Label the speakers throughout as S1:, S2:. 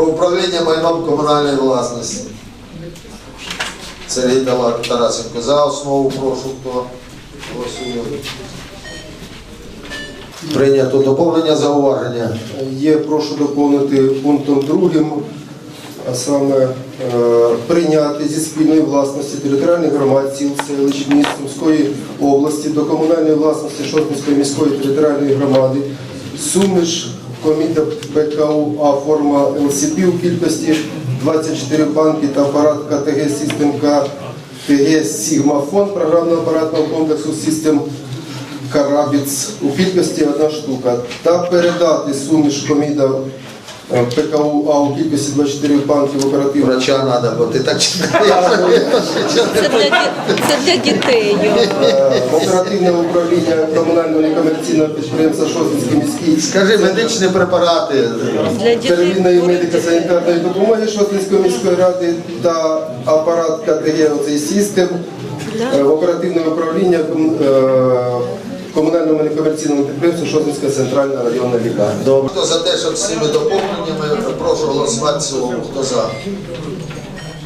S1: про управління майном комунальної власності. Сергій Тарасенко. За основу прошу, хто голосує. Прийнято доповнення зауваження.
S2: Є, прошу доповнити пунктом другим, а саме е, прийняти зі спільної власності територіальних громад сіл, селищ, міст Сумської області до комунальної власності Шостинської міської територіальної громади суміш коміта ПКУ А форма МСП у кількості 24 банки та апарат КТГ Систем ТГ Сігма Фонд програмно-апаратного комплексу Систем Карабіц. У кількості одна штука. Та передати суміш коміда ПКУ А у кількості 24 банки в оперативну
S1: Врача треба, бо ти так читаєш.
S3: Це для, це для дітей.
S2: е, оперативне управління комунального некомерційного підприємства Шостинський міський
S1: Скажи, медичні препарати.
S3: Для
S2: первинної медико-санітарної допомоги Шостинської міської ради та апарат КТГ оцей систем е, в оперативне управління ком- е, комунальному некомерційному підприємству Шостинська центральна районна лікарня.
S1: Добре. Хто за те, щоб з цими доповненнями, прошу голосувати цілому. Хто за?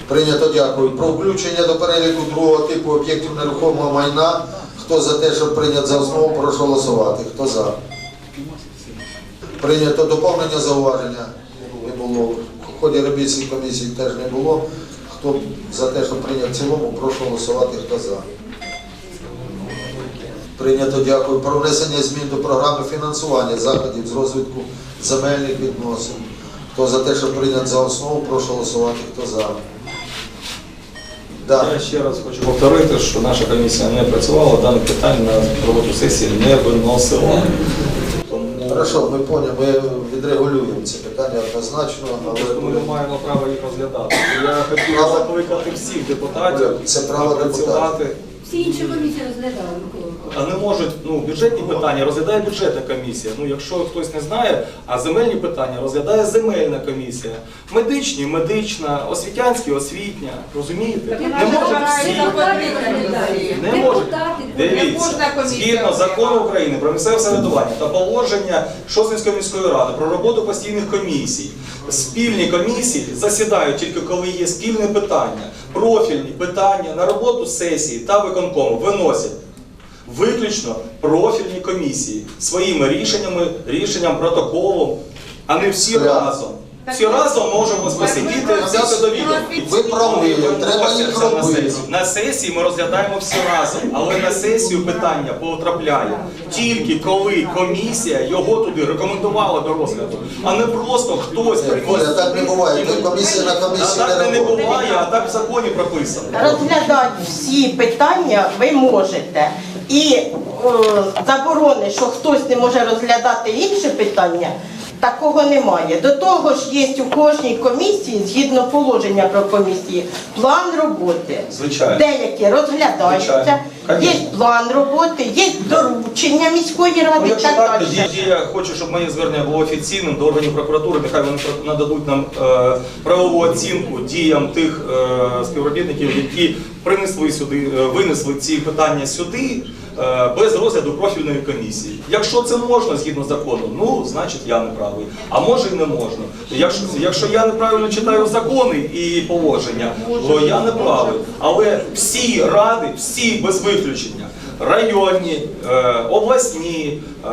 S1: Прийнято, дякую. Про включення до переліку другого типу об'єктів нерухомого майна. Хто за те, щоб прийняти за основу, прошу голосувати. Хто за? Прийнято доповнення зауваження. Не було. В ході робітської комісії теж не було. Хто за те, щоб прийняти в цілому, прошу голосувати. Хто за? Прийнято, дякую. Про внесення змін до програми фінансування заходів з розвитку земельних відносин. Хто за те, щоб прийняти за основу, прошу голосувати. Хто за? Да.
S4: Я ще раз хочу повторити, що наша комісія не працювала, дане питання на роботу сесії не виносила. Тому
S1: Хорошо, ми поняли, ми відрегулюємо це питання однозначно, але
S4: ми не маємо права їх розглядати. Я хотів
S1: Право-
S4: закликати всіх депутатів
S1: Це право
S4: працювати.
S5: Всі інші комісії розглядали Микола.
S4: А не можуть ну бюджетні питання розглядає бюджетна комісія. Ну якщо хтось не знає, а земельні питання розглядає земельна комісія. Медичні, медична, освітянські, освітня. Розумієте? Не можуть всі. Не можуть. Дивіться, згідно закону України про місцеве самоврядування та положення Шосткинської міської ради про роботу постійних комісій. Спільні комісії засідають тільки коли є спільне питання. Профільні питання на роботу сесії та виконкому виносять виключно профільні комісії своїми рішеннями, рішенням протоколу, а не всі разом. Всі разом можемо посидіти, взяти до відома.
S1: Ви праві, треба їх
S4: на
S1: робити.
S4: На сесії ми розглядаємо всі разом, але на сесію питання потрапляє тільки коли комісія його туди рекомендувала до розгляду, а не просто хтось
S1: Оля, так не буває. Ви комісія на комісії
S4: А так
S1: не
S4: буває, а так в законі прописано.
S6: Розглядати всі питання ви можете. І о, заборони, що хтось не може розглядати інше питання, такого немає. До того ж є у кожній комісії, згідно положення про комісії, план роботи.
S4: Звичайно.
S6: Деякі розглядаються,
S4: Звичайно.
S6: є план роботи, є доручення міської
S4: Ну,
S6: ради
S4: якщо
S6: так
S4: так, тоді я хочу, щоб моє звернення було офіційним до органів прокуратури. Нехай вони нададуть нам е, правову оцінку діям тих е, співробітників, які принесли сюди, е, винесли ці питання сюди. Е, Без розгляду профільної комісії. Якщо це можна згідно закону, ну значить я не правий. А може і не можна. Якщо, якщо я неправильно читаю закони і положення, то я не правий. Але всі ради, всі без виключення, районні, е, обласні, е,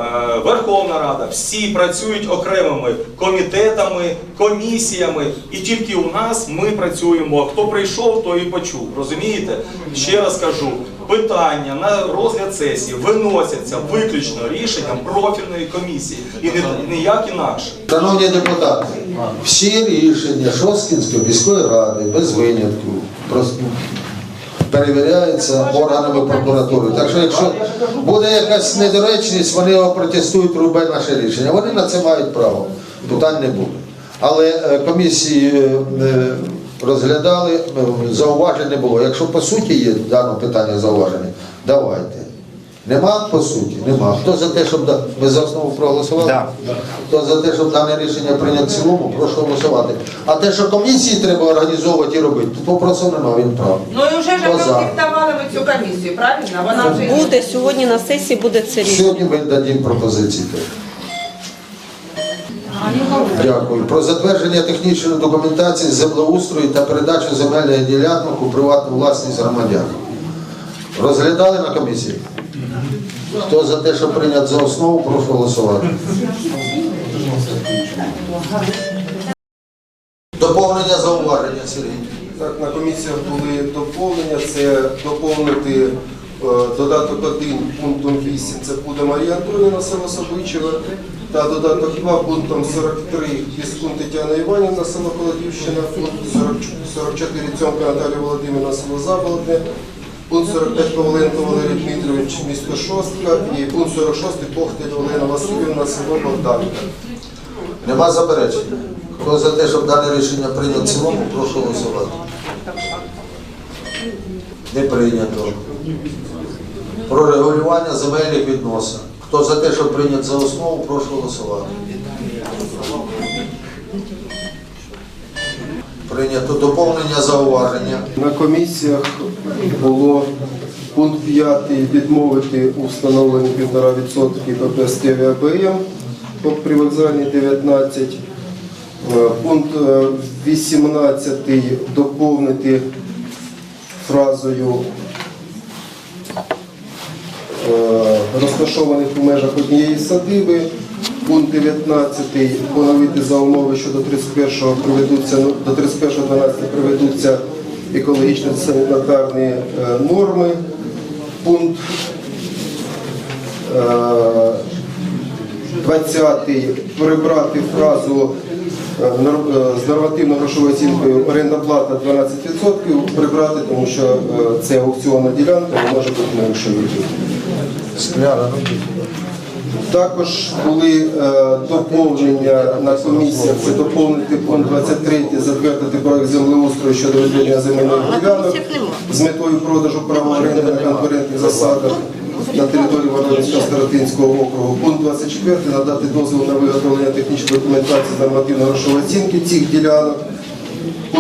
S4: Верховна Рада, всі працюють окремими комітетами, комісіями, і тільки у нас ми працюємо. Хто прийшов, той і почув. Розумієте? Ще раз кажу, питання на розгляд сесії виносяться виключно рішенням профільної комісії і ніяк інакше.
S1: Шановні депутати, всі рішення Шосткінської міської ради без винятку перевіряються органами прокуратури. Так що якщо буде якась недоречність, вони опротестують рубе наше рішення. Вони на це мають право. Питань не буде. Але е, комісії е, розглядали, е, зауважень не було. Якщо по суті є дане питання зауваження, давайте. Нема по суті? Нема. Хто за те, щоб да- ви за основу проголосували? Хто за те, щоб дане рішення прийняти в цілому, прошу голосувати. А те, що комісії треба організовувати і робити, то попросу нема, він прав.
S7: Ну і вже ж
S1: Хто
S7: ми диктували ми цю комісію, правильно? Вона вже
S3: буде сьогодні на сесії буде це рішення.
S1: Сьогодні ми дадімо пропозиції. Дякую. Про затвердження технічної документації землеустрою та передачу земельних ділянок у приватну власність громадян. Розглядали на комісії? Хто за те, щоб прийняти за основу, прошу голосувати. Доповнення зауваження, Сергій.
S2: Так, на комісіях були доповнення. Це доповнити додаток 1 пунктом 8, це буде Марія Антоніна, село Собичеве, та додаток 2 пунктом 43 Піскун Тетяна Іванівна, село Колодівщина, пункт 44 Цьомка Наталія Володимирівна, село Заболотне, пункт 45 Коваленко Валерій Дмитрович, місто Шостка, і пункт 46 Похтель Олена Васильівна, село Богданка.
S1: Нема заперечень? Хто за те, щоб дане рішення прийняти в цілому, прошу голосувати. Не прийнято. Про регулювання земельних відносин. Хто за те, щоб прийняти за основу, прошу голосувати. Прийнято доповнення зауваження.
S2: На комісіях було пункт 5 відмовити у встановленні 1,5% ППС АБМ по привокзальній 19. Е, Пункт е, 18 доповнити фразою е, розташованих у межах однієї садиби. Пункт 19 поновити за умови, що до 31-го приведуться до 31.12 приведуться екологічно санітарні е, норми. Пункт е, 20 прибрати фразу е, нор- е, з нормативно-грошовою оцінкою оренда плата 12% прибрати, тому що е, це аукціонна ділянка, не може бути меншою.
S1: Скляра, ну,
S2: Також були е, доповнення на комісіях. Це доповнити пункт 23, затвердити проект землеустрою щодо відведення земельних ділянок з метою продажу права оренди на конкурентних засадах на території Воронезького Старотинського округу. Пункт 24 надати дозвіл на виготовлення технічної документації з нормативно-грошової оцінки цих ділянок.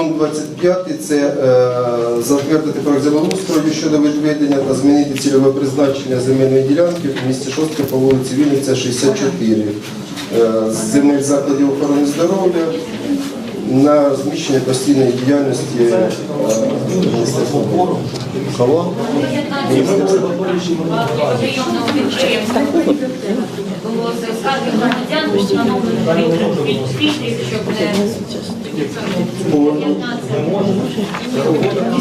S2: Пункт 25 це е, затвердити проект землеустрою щодо відведення та змінити цільове призначення земельної ділянки в місті Шостки по вулиці Вінниця, 64 е, з земель закладів охорони здоров'я на розміщення постійної діяльності е,
S8: Було громадян встановлено кількість щоб не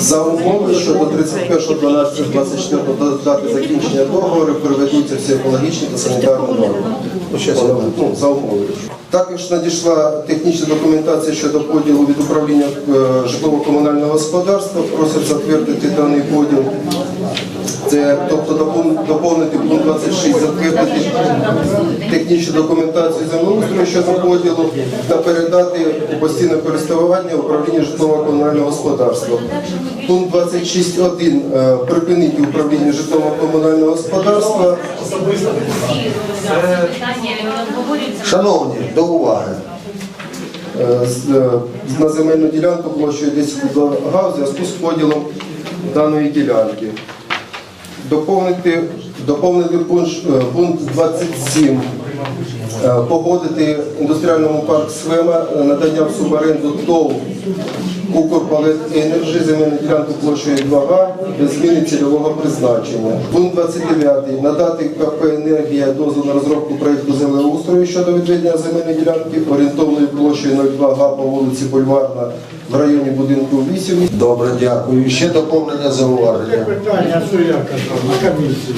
S2: За умови, що до 31.12.24 дати закінчення договору приведуться всі екологічні та санітарні норми. Ну, за умови. Також надійшла технічна документація щодо поділу від управління е, житлово-комунального господарства. Просять затвердити даний поділ. Це тобто доповнити пункт 26, затвердити технічну документацію землеустрою щодо поділу та передати у постійне користування управління житлово-комунального господарства. Пункт 26.1 е, припинити управління житлово-комунального господарства.
S1: Шановні, до уваги.
S2: е, е, на земельну ділянку площею 10 га в зв'язку з поділом даної ділянки. Доповнити, доповнити пункт, е, пункт 27. Е, Погодити індустріальному парку Свема надання в суборенду ТОВ Укрпалет Енерджі земельну ділянку площею 2 га без зміни цільового призначення. Пункт 29. Надати КП «Енергія» дозвіл на розробку проєкту землеустрою щодо відведення земельної ділянки орієнтовною площею 0,2 га по вулиці Бульварна в районі будинку 8.
S1: Добре, дякую. Ще доповнення зауваження.
S9: питання, що я казав на комісії.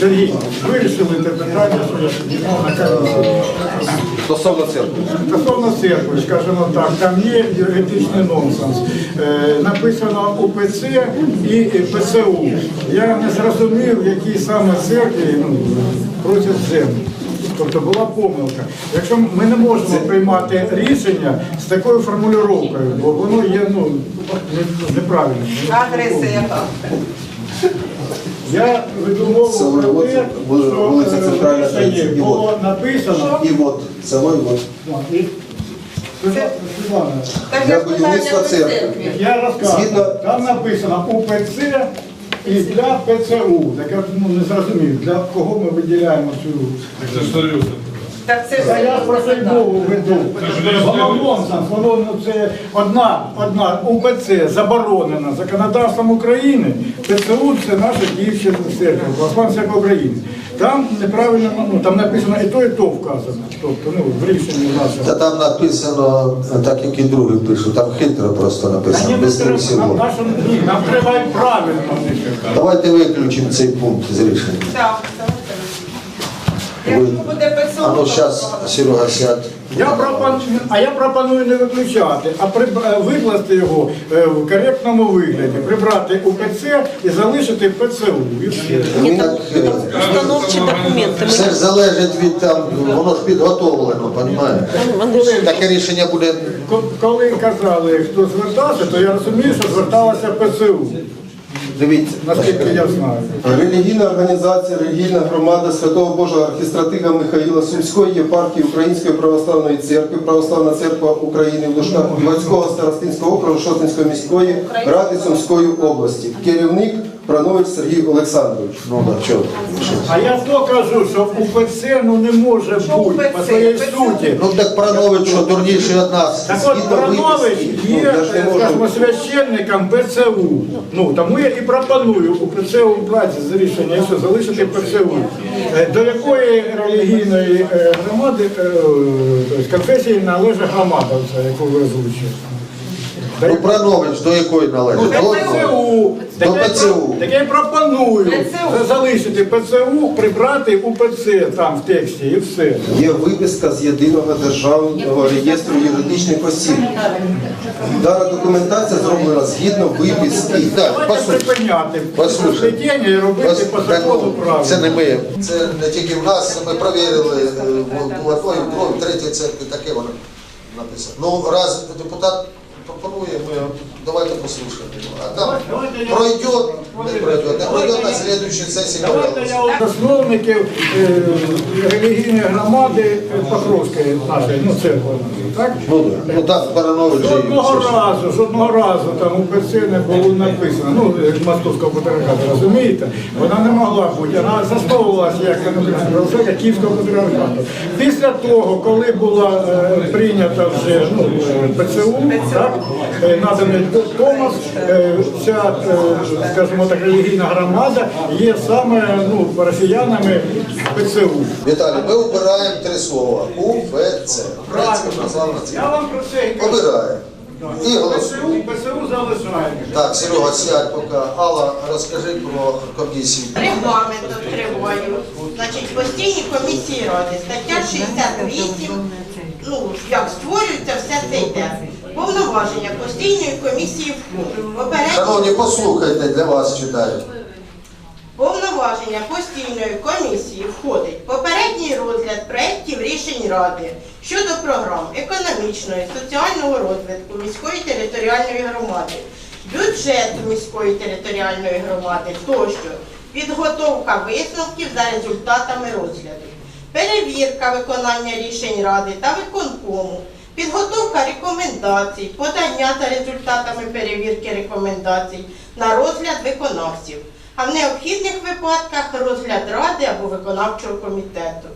S9: Сергій, вирішили те питання, що я піднімав на комісії.
S2: Стосовно церкви.
S9: Стосовно церкви, скажімо так, там є юридичний нонсенс. Е, написано УПЦ і ПЦУ. Я не зрозумів, які саме церкви ну, просять землю. Тобто була помилка. Якщо ми не можемо приймати рішення з такою формулювання, бо воно є ну, не- неправильним.
S7: Агресія яка?
S9: Я веду мову про те,
S2: вулиця
S9: що е,
S2: 30,
S9: було написано.
S2: І от село і от.
S9: Ну, і- Світлана, Світлана,
S7: Так
S2: Для
S7: як питання
S2: будівництва
S7: при
S2: церкви.
S7: церкві.
S9: Я розказую,
S2: Згідно-
S9: там написано УПЦ і для ПЦУ. Так я ну, не зрозумів, для кого ми виділяємо цю.
S7: Так це
S9: Та я
S7: ж
S9: про це й мову веду. Нонсенс, воно ну, це одна, одна УПЦ заборонена законодавством України. ПЦУ це наша діюча церква, Православна церква України. Там неправильно, ну там написано і то, і то вказано. Тобто, ну, в рішенні
S1: Та
S9: нашого.
S1: там написано, так як і другі пишуть, там хитро просто
S9: Та
S1: написано,
S9: ні, не
S1: без
S9: треба,
S1: трусів.
S9: нам, нашому, ні, нам треба і правильно.
S1: Давайте виключимо цей пункт з рішення.
S7: так. Якщо буде ПЦУ,
S1: А ну зараз, Серега, сядь.
S9: Я пропоную, а я пропоную не виключати, а приб- е, викласти його е, в коректному вигляді, прибрати УПЦ і залишити ПЦУ. І все.
S1: Ми так, е,
S3: Установчі документи.
S1: Все ж залежить від там, воно ж підготовлено, розумієте? Таке рішення буде
S9: Ко- Коли казали, хто звертався, то я розумію, що зверталася ПЦУ,
S1: Дивіться,
S9: наскільки я знаю.
S2: Релігійна організація, релігійна громада Святого Божого архістратига Михаїла Сумської єпархії Української православної церкви, Православна церква України в Лужках Дівацького старостинського округу Шостинської міської ради Сумської області. Керівник Пранович Сергій Олександрович.
S1: ну так, чого?
S9: А я то кажу, що УПЦ ну, не може
S7: Що
S9: бути по своїй суті.
S1: Ну так Пранович, що дурніший від нас.
S9: Так от
S1: Згідно
S9: Бранович
S1: виписки. Ну,
S9: є,
S1: я ж не можу.
S9: скажімо, священником ПЦУ. Ну, тому я і пропоную у ПЦУ праці з рішення, що залишити ПЦУ. Е, До якої релігійної е, громади, е, конфесії належить громада, оця, яку ви озвучили?
S1: Ну Пранович до якої належить?
S9: До
S1: До
S9: ПЦУ.
S1: До ПЦУ.
S9: Так я пропоную залишити ПЦУ, прибрати УПЦ там в тексті і все.
S2: Є виписка з єдиного державного реєстру юридичних осіб. Дана документація зроблена згідно виписки.
S1: Так,
S9: припиняти
S1: Послухай.
S9: і робити по закону правильно.
S1: Це не ми. Це не тільки в нас, ми перевірили е, в- в одної, в другій, в третій церкві таке воно написано. Ну, раз депутат пропонує, ми давайте послухаємо. А там
S9: Давайте я-
S1: не пройде, не пройде на
S9: я от засновників е, релігійної громади е, Покровської нашої, ну церкви нашої, так?
S1: Ну, да. ну так, Баранович
S9: Жодного разу, жодного разу там у ПЦ не було написано. Ну, московського патріархату, розумієте? Вона не могла бути. Вона засновувалася як наприклад, православ'я Київського патріархату. Після того, коли була е, прийнята вже ну, е, ПЦУ, так, е, наданий Томас, е, ця, е, скажімо так, релігійна громада є саме ну, парафіянами ПЦУ.
S1: Віталій, ми обираємо три слова. УПЦ. Українська православна
S9: Я вам про це.
S1: Обираємо. І
S9: ПЦУ,
S1: голосуємо.
S9: ПЦУ залишаємо.
S1: Так, Серега, сядь поки. Алла, розкажи про комісію.
S6: Регламент відкриваю. Значить, постійні комісії ради, стаття 68, ну, як створюється, все це йде. Повноваження постійної комісії входить. Попередньо
S1: Шановні, послухайте, для вас читаю.
S6: Повноваження постійної комісії входить попередній розгляд проєктів рішень Ради щодо програм економічного соціального розвитку міської територіальної громади, бюджету міської територіальної громади тощо, підготовка висновків за результатами розгляду, перевірка виконання рішень Ради та виконкому, підготовка рекомендацій, подання за результатами перевірки рекомендацій на розгляд виконавців а в необхідних випадках розгляд ради або виконавчого комітету.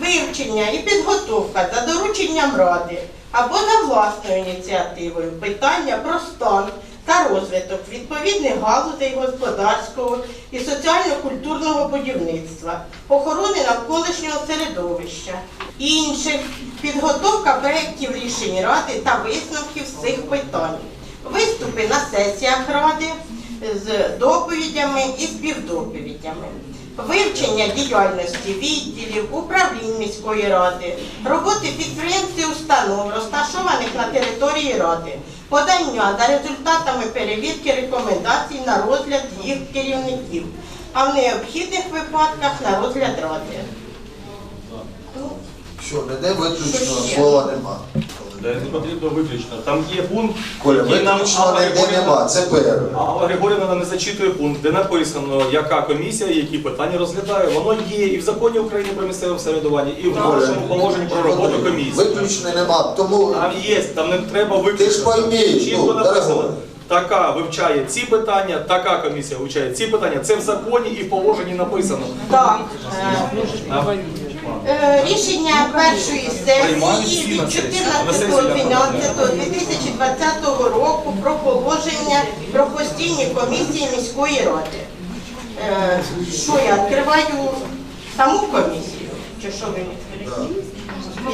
S6: Вивчення і підготовка за дорученням ради або за власною ініціативою питання про стан та розвиток відповідних галузей господарського і соціально-культурного будівництва, охорони навколишнього середовища, інших підготовка проєктів рішень ради та висновків з цих питань, виступи на сесіях ради з доповідями і співдоповідями, вивчення діяльності відділів, управлінь міської ради, роботи підприємств і установ, розташованих на території ради, подання за результатами перевірки рекомендацій на розгляд їх керівників, а в необхідних випадках на розгляд ради.
S1: Що, ніде виключно
S6: Що
S1: слова нема.
S4: Не потрібно виключно. Там є пункт,
S1: Коля,
S4: який нам
S1: виключно
S4: Алла
S1: ніде
S4: Григорівна-
S1: нема, це перше.
S4: Алла Григорівна нам не зачитує пункт, де написано, яка комісія, які питання розглядає. Воно є і в законі України про місцеве самоврядування, і в нашому положенні про роботу комісії.
S1: Виключно нема, тому
S4: Там є, там не треба виключно.
S1: Ти ж пойми,
S4: Чітко
S1: ну,
S4: написано.
S1: дорогой.
S4: Така вивчає ці питання, така комісія вивчає ці питання. Це в законі і в положенні написано.
S6: Так,
S4: А?
S6: Е, Рішення першої сесії від
S4: сесії. На сесії я
S6: 14.12.2020 року про положення про постійні комісії міської ради. Е, Що я відкриваю саму комісію? Чи що ви?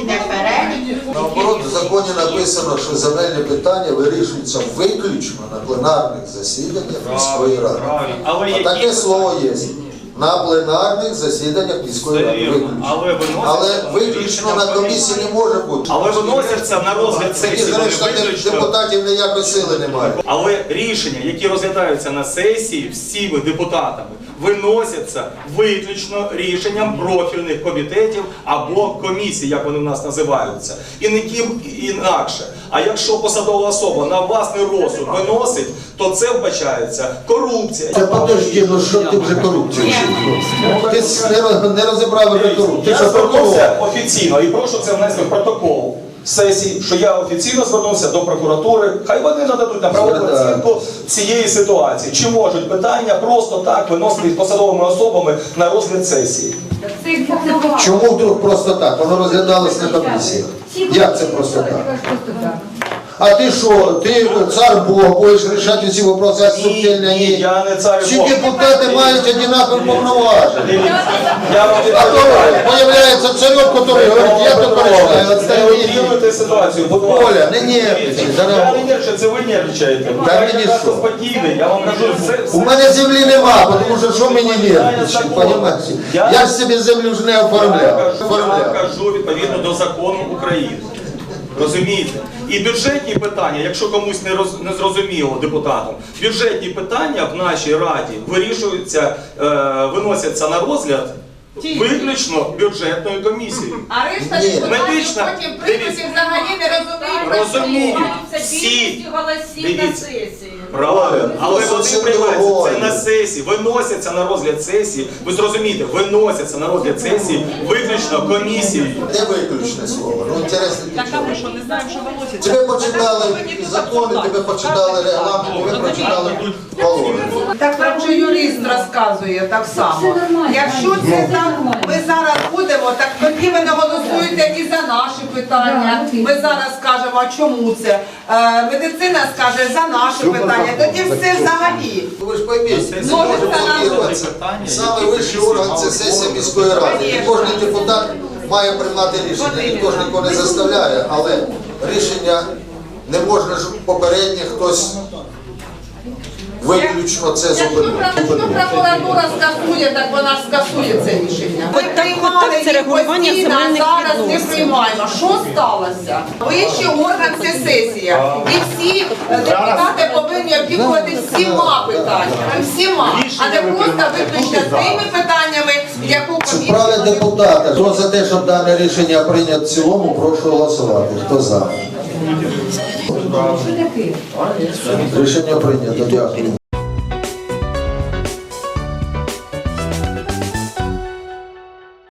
S6: Іде перелік.
S1: Наоборот, в законі написано, що земельні питання вирішуються виключно на пленарних засіданнях міської ради. А таке слово є. На пленарних засіданнях міської
S4: Це
S1: ради.
S4: вірно.
S1: Виключно.
S4: Але виноситься
S1: Але
S4: на
S1: виключно на
S4: комісії.
S1: не може бути.
S4: Але виносяться на розгляд сесії. вони
S1: зрештою,
S4: виключно-
S1: депутатів ніякої сили немає.
S4: Але рішення, які розглядаються на сесії всіми депутатами, виносяться виключно рішенням профільних комітетів або комісій, як вони в нас називаються, і ніким інакше. А якщо посадова особа на власний розсуд виносить, то це вбачається корупція.
S1: Це подожди, ну що ти вже корупцію? Ти не, не розібрав вже корупцію.
S4: Я звернувся офіційно і прошу це внести в протокол сесії, що я офіційно звернувся до прокуратури. Хай вони нададуть на правову оцінку цієї ситуації. Чи можуть питання просто так виносити посадовими особами на розгляд сесії?
S1: Чому вдруг просто так? Воно розглядалось на комісії. Як це просто так? А ти що, ти цар Бог, будеш рішати всі вопроси, а субтильно
S4: ні, я не цар
S1: Всі
S4: Бог.
S1: депутати мають одинакові повноваження.
S4: Я вам
S1: А то появляється царьок, який говорить, я то рішаю,
S4: Не
S1: остальні.
S4: утримуйте ситуацію, будь ласка.
S1: Оля, не нервничай,
S4: Я не нервничаю, це ви нервничаєте.
S1: Та
S4: Я
S1: мені
S4: якраз
S1: що?
S4: спокійний, я вам кажу, все,
S1: У
S4: все.
S1: мене землі нема, тому що що мені нервничати, розумієш? Я ж собі землю ж не
S4: Я вам кажу, я вам
S1: оформляв.
S4: кажу відповідно до закону України. Розумієте? І бюджетні питання, якщо комусь не, роз, не зрозуміло депутатам, бюджетні питання в нашій раді вирішуються, е, виносяться на розгляд виключно бюджетною комісією.
S7: А решта депутатів
S4: Медична-
S7: потім
S4: приписів
S7: взагалі не розуміють, про що
S4: Розумію.
S7: мова.
S4: Всі.
S7: голосів
S4: Дивіться.
S7: на сесії.
S4: Правильно, але вони приймаються це на сесії, виносяться на розгляд сесії. Ви зрозумієте, виносяться на розгляд сесії виключно комісією.
S1: Де виключне слово? Ну, інтересно, ти чого? Тебе почитали закони, тебе почитали регламент, тебе почитали положення.
S7: Так там же юрист розказує так само. Якщо це так, ми зараз будемо, так тоді ви не голосуєте і за наші питання. Ми зараз скажемо, а чому це? Е, медицина скаже за наші питання. Тоді все взагалі.
S1: Ну, Ви ж пойміть, не
S7: Може,
S1: блокуватися. Саме вищий орган це сесія міської ради. І кожен депутат має приймати рішення. Ніхто ж нікого не заставляє, але рішення не можна ж попереднє хтось виключно це зупинити.
S7: якщо прокуратура скасує, так вона ж скасує це рішення. Ми приймали
S6: це регулювання
S7: постійно,
S6: земельних
S7: зараз не приймаємо. Що сталося? Вищий орган це сесія. І всі е, депутати повинні опікувати всіма питаннями. Всіма. А не просто виключно тими питаннями, яку
S1: Це
S7: комісія.
S1: право депутата. Хто за те, щоб дане рішення прийняти в цілому, прошу голосувати. Хто за? Рішення прийнято, дякую.